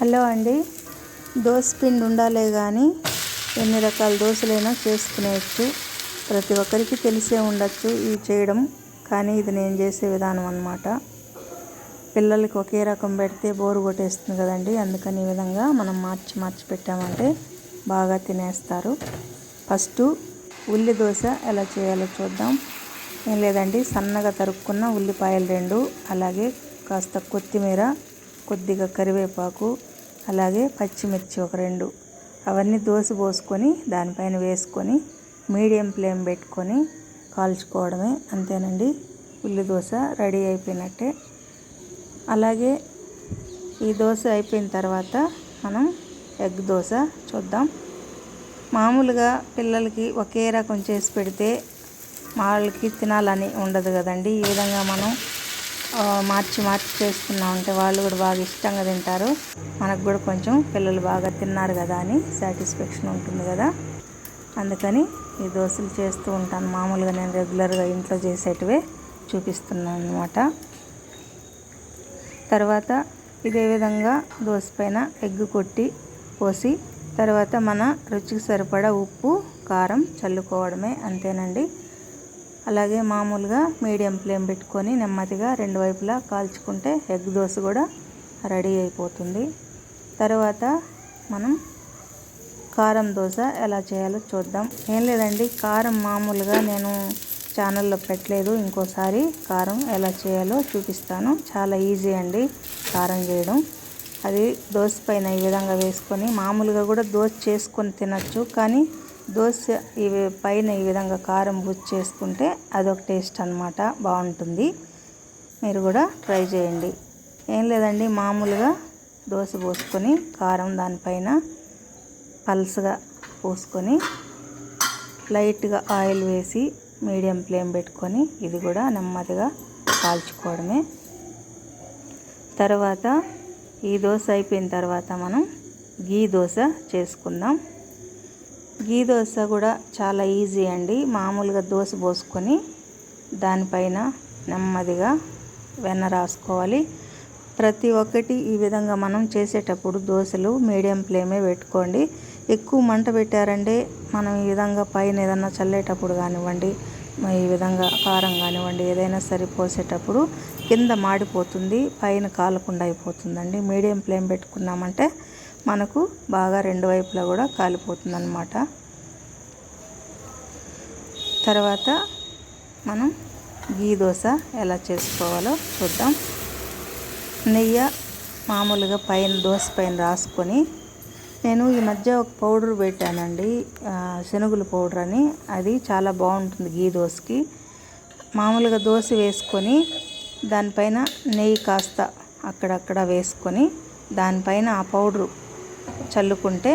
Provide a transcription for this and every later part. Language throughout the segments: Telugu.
హలో అండి. దోశ పిండి ఉండాలే కానీ ఎన్ని రకాల దోశలైనా చేసుకునేయచ్చు. ప్రతి ఒక్కరికి తెలిసే ఉండొచ్చు ఇవి చేయడం. కానీ ఇది నేను చేసే విధానం అన్నమాట. పిల్లలకి ఒకే రకం పెడితే బోరు కొట్టేస్తుంది కదండి. అందుకని ఈ విధంగా మనం మార్చి మార్చి పెట్టామంటే బాగా తినేస్తారు. ఫస్ట్ ఉల్లి దోశ ఎలా చేయాలో చూద్దాం. ఏం లేదండి సన్నగా తరుక్కున్న ఉల్లిపాయలు రెండు అలాగే కాస్త కొత్తిమీర కొద్దిగా కరివేపాకు అలాగే పచ్చిమిర్చి ఒక రెండు. అవన్నీ దోశ పోసుకొని దానిపైన వేసుకొని మీడియం ఫ్లేమ్ పెట్టుకొని కాల్చుకోవడమే అంతేనండి. ఉల్లి దోశ రెడీ అయిపోయినట్టే. అలాగే ఈ దోశ అయిపోయిన తర్వాత మనం ఎగ్ దోశ చూద్దాం. మామూలుగా పిల్లలకి ఒకే రకం చేసి పెడితే వాళ్ళకి తినాలని ఉండదు కదండి. ఈ విధంగా మనం మార్చి మార్చి చేసుకున్నాం ఉంటే వాళ్ళు కూడా బాగా ఇష్టంగా తింటారు. మనకు కూడా కొంచెం పిల్లలు బాగా తిన్నారు కదా అని సాటిస్ఫాక్షన్ ఉంటుంది కదా. అందుకని ఈ దోశలు చేస్తూ ఉంటాను. మామూలుగా నేను రెగ్యులర్గా ఇంట్లో చేసేటివే చూపిస్తున్నాను అనమాట తర్వాత ఇదే విధంగా దోశ పైన ఎగ్ కొట్టి పోసి తర్వాత మన రుచికి సరిపడా ఉప్పు కారం చల్లుకోవడమే అంతేనండి. అలాగే మామూలుగా మీడియం ఫ్లేమ్ పెట్టుకొని నెమ్మదిగా రెండు వైపులా కాల్చుకుంటే ఎగ్ దోశ కూడా రెడీ అయిపోతుంది. తర్వాత మనం కారం దోశ ఎలా చేయాలో చూద్దాం. ఏం లేదండి కారం మామూలుగా నేను ఛానల్లో పెట్టలేదు. ఇంకోసారి కారం ఎలా చేయాలో చూపిస్తాను. చాలా ఈజీ అండి కారం చేయడం. అది దోశ పైన ఈ విధంగా వేసుకొని మామూలుగా కూడా దోశ చేసుకొని తినచ్చు కానీ దోశ ఇవి పైన ఈ విధంగా కారం బుచ్చి చేసుకుంటే అదొక టేస్ట్ అన్నమాట బాగుంటుంది. మీరు కూడా ట్రై చేయండి. ఏం లేదండి మామూలుగా దోశ పోసుకొని కారం దానిపైన పల్స్గా పోసుకొని లైట్గా ఆయిల్ వేసి మీడియం ఫ్లేమ్ పెట్టుకొని ఇది కూడా నెమ్మదిగా కాల్చుకోవడమే. తర్వాత ఈ దోశ అయిపోయిన తర్వాత మనం గీ దోశ చేసుకుందాం. గీ దోశ కూడా చాలా ఈజీ అండి. మామూలుగా దోశ పోసుకొని దానిపైన నెమ్మదిగా వెన్న రాసుకోవాలి. ప్రతి ఒక్కటి ఈ విధంగా మనం చేసేటప్పుడు దోశలు మీడియం ఫ్లేమే పెట్టుకోండి. ఎక్కువ మంట పెట్టారంటే మనం ఈ విధంగా పైన ఏదన్నా చల్లేటప్పుడు కానివ్వండి ఈ విధంగా కారం కానివ్వండి ఏదైనా సరే పోసేటప్పుడు కింద మాడిపోతుంది పైన కాలకుండా అయిపోతుందండి. మీడియం ఫ్లేమ్ పెట్టుకున్నామంటే మనకు బాగా రెండు వైపులా కూడా కాలిపోతుంది అనమాట తర్వాత మనం గీ దోశ ఎలా చేసుకోవాలో చూద్దాం. నెయ్యి మామూలుగా పైన దోశ పైన రాసుకొని నేను ఈ మధ్య ఒక పౌడర్ పెట్టానండి. శనగలు పౌడర్ అని. అది చాలా బాగుంటుంది గీ దోశకి. మామూలుగా దోశ వేసుకొని దానిపైన నెయ్యి కాస్త అక్కడక్కడ వేసుకొని దానిపైన ఆ పౌడరు చల్లుకుంటే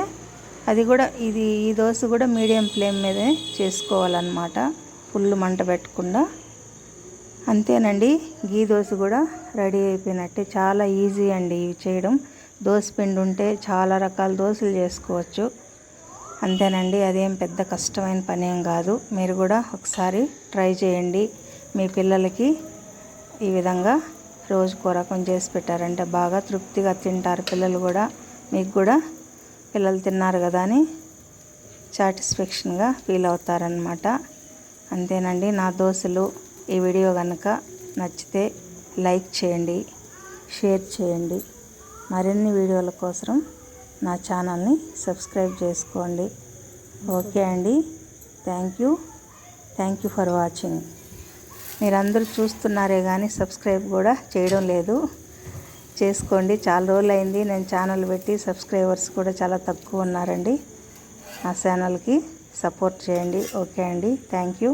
అది కూడా ఇది ఈ దోశ కూడా మీడియం ఫ్లేమ్ మీదే చేసుకోవాలన్నమాట. ఫుల్ మంట పెట్టకుండా. అంతేనండి గీ దోశ కూడా రెడీ అయిపోయినట్టే. చాలా ఈజీ అండి ఇవి చేయడం. దోశ పిండి ఉంటే చాలా రకాల దోశలు చేసుకోవచ్చు. అంతేనండి అదేం పెద్ద కష్టమైన పని ఏం కాదు. మీరు కూడా ఒకసారి ట్రై చేయండి. మీ పిల్లలకి ఈ విధంగా రోజుకో రకం చేసి పెట్టారంటే బాగా తృప్తిగా తింటారు పిల్లలు కూడా. మీకు కూడా పిల్లలు తిన్నారు కదా అని సాటిస్ఫాక్షన్గా ఫీల్ అవుతారనమాట అంతేనండి నా దోశలు ఈ వీడియో కనుక నచ్చితే లైక్ చేయండి షేర్ చేయండి. మరిన్ని వీడియోల కోసం నా ఛానల్ని సబ్స్క్రైబ్ చేసుకోండి. ఓకే అండి thank you. Thank you for watching. మీరందరూ చూస్తున్నారే కానీ సబ్స్క్రైబ్ కూడా చేయడం లేదు. చేసుకోండి. చాలా రోజులు అయింది నేను ఛానల్ పెట్టి సబ్స్క్రైబర్స్ కూడా చాలా తక్కువ ఉన్నారండి. నా ఛానల్కి సపోర్ట్ చేయండి. ఓకే అండి. Thank you.